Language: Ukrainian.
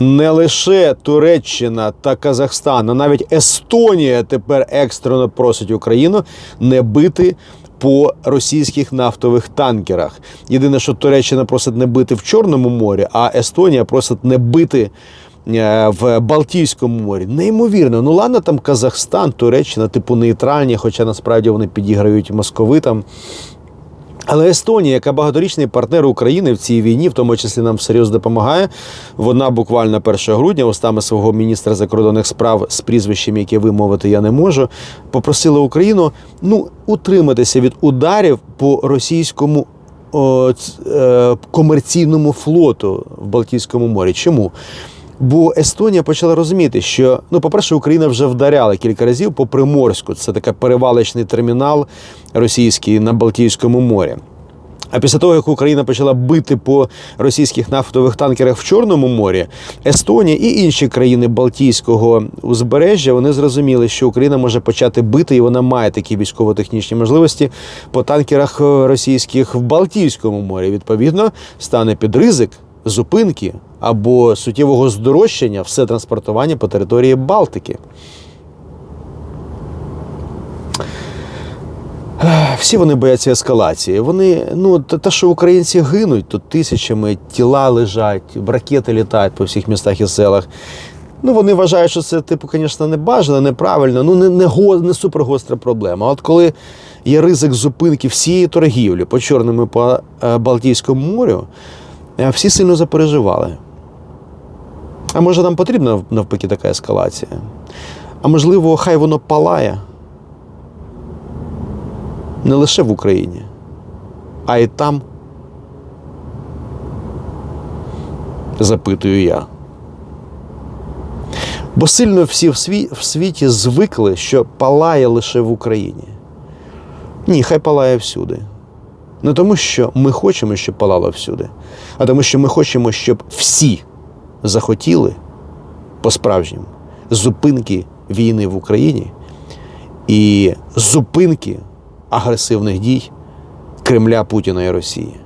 Не лише Туреччина та Казахстан, а навіть Естонія тепер екстрено просить Україну не бити по російських нафтових танкерах. Єдине, що Туреччина просить не бити в Чорному морі, а Естонія просить не бити е, в Балтійському морі. Неймовірно. Ну ладно, там Казахстан, Туреччина, типу нейтральні, хоча насправді вони підіграють московитам. Але Естонія, яка багаторічний партнер України в цій війні, в тому числі нам серйозно допомагає. Вона буквально 1 грудня, устами свого міністра закордонних справ з прізвищем, яке вимовити я не можу, попросила Україну ну утриматися від ударів по російському. о, е, комерційному флоту в Балтійському морі. Чому? Бо Естонія почала розуміти, що ну, по-перше, Україна вже вдаряла кілька разів по Приморську. Це такий перевалочний термінал російський на Балтійському морі. А після того, як Україна почала бити по російських нафтових танкерах в Чорному морі, Естонія і інші країни Балтійського узбережжя вони зрозуміли, що Україна може почати бити, і вона має такі військово-технічні можливості по танкерах е, російських в Балтійському морі. Відповідно, стане під ризик зупинки або суттєвого здорожчання все транспортування по території Балтики. Всі вони бояться ескалації. Вони, ну, те, що українці гинуть, тут тисячами тіла лежать, ракети літають по всіх містах і селах. Ну, вони вважають, що це, типу, звісно, не бажано, неправильно, ну не, не, го- не супергостра проблема. От коли є ризик зупинки всієї торгівлі по Чорному по е, Балтійському морю, е, всі сильно запереживали. А може нам потрібна навпаки така ескалація? А можливо, хай воно палає не лише в Україні, а й там. Запитую я. Бо сильно всі в, сві... в світі звикли, що палає лише в Україні. Ні, хай палає всюди. Не тому, що ми хочемо, щоб палало всюди, а тому, що ми хочемо, щоб всі захотіли по-справжньому зупинки війни в Україні і зупинки агресивних дій Кремля, Путіна і Росії.